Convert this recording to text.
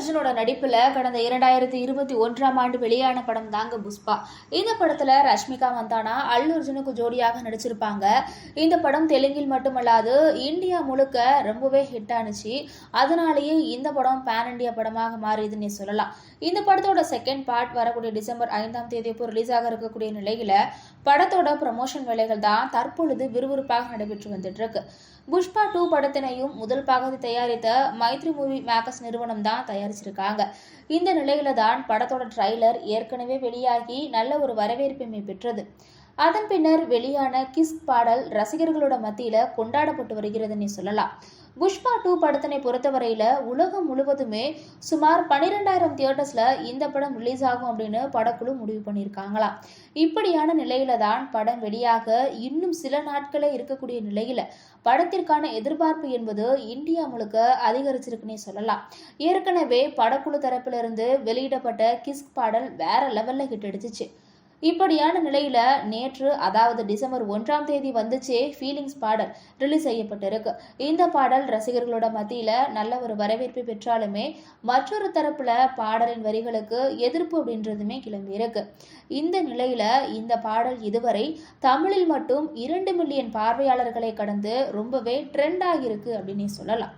அர்ஜுனோட நடிப்புல கடந்த இரண்டாயிரத்தி இருபத்தி ஒன்றாம் ஆண்டு வெளியான படம் தாங்க புஷ்பா. இந்த படத்துல ரஷ்மிகா மந்தானா அல்லு அர்ஜுனுக்கு ஜோடியாக நடிச்சிருப்பாங்க. இந்த படம் தெலுங்கில் மட்டுமல்லாது இந்தியா முழுக்க ரொம்பவே ஹிட் ஆனுச்சு. அதனாலேயே இந்த படம் பேன் இண்டியா படமாக மாறியதுன்னு சொல்லலாம். இந்த படத்தோட செகண்ட் பார்ட் வரக்கூடிய டிசம்பர் ஐந்தாம் தேதி இப்போ ரிலீஸ் ஆக இருக்கக்கூடிய நிலையில படத்தோட ப்ரமோஷன் வேலைகள் தான் தற்பொழுது விறுவிறுப்பாக நடைபெற்று வந்துட்டு இருக்கு புஷ்பா டூ படத்தினையும் முதல் பாகத்தை தயாரித்த மைத்ரி மூவி மேக்கஸ் நிறுவனம் தான் தயாரிச்சிருக்காங்க இந்த நிலையில தான் படத்தோட ட்ரைலர் ஏற்கனவே வெளியாகி நல்ல ஒரு வரவேற்புமை பெற்றது. அதன் பின்னர் வெளியான கிஸ் பாடல் ரசிகர்களோட மத்தியில கொண்டாடப்பட்டு வருகிறதுன்னு சொல்லலாம். புஷ்பா டூ படத்தினை பொறுத்தவரையில உலகம் முழுவதுமே சுமார் பன்னிரெண்டாயிரம் தியேட்டர்ஸ்ல இந்த படம் ரிலீஸ் ஆகும் அப்படின்னு படக்குழு முடிவு பண்ணியிருக்காங்களாம் இப்படியான நிலையில தான் படம் வெளியாக இன்னும் சில நாட்களே இருக்கக்கூடிய நிலையில படத்திற்கான எதிர்பார்ப்பு என்பது இந்தியா முழுக்க அதிகரிச்சிருக்குன்னே சொல்லலாம். ஏற்கனவே படக்குழு தரப்பிலிருந்து வெளியிடப்பட்ட கிஸ் பாடல் வேற லெவல்ல ஹிட் அடிச்சிச்சு. இப்படியான நிலையில நேற்று அதாவது டிசம்பர் ஒன்றாம் தேதி வந்துச்சே ஃபீலிங்ஸ் பாடல் ரிலீஸ் செய்யப்பட்டிருக்கு. இந்த பாடல் ரசிகர்களோட மத்தியில நல்ல ஒரு வரவேற்பை பெற்றாலுமே மற்றொரு தரப்புல பாடலின் வரிகளுக்கு எதிர்ப்பு அப்படின்றதுமே கிளம்பி இருக்கு. இந்த நிலையில இந்த பாடல் இதுவரை தமிழில் மட்டும் இரண்டு மில்லியன் பார்வையாளர்களை கடந்து ரொம்பவே ட்ரெண்ட் ஆகியிருக்கு அப்படின்னு சொல்லலாம்.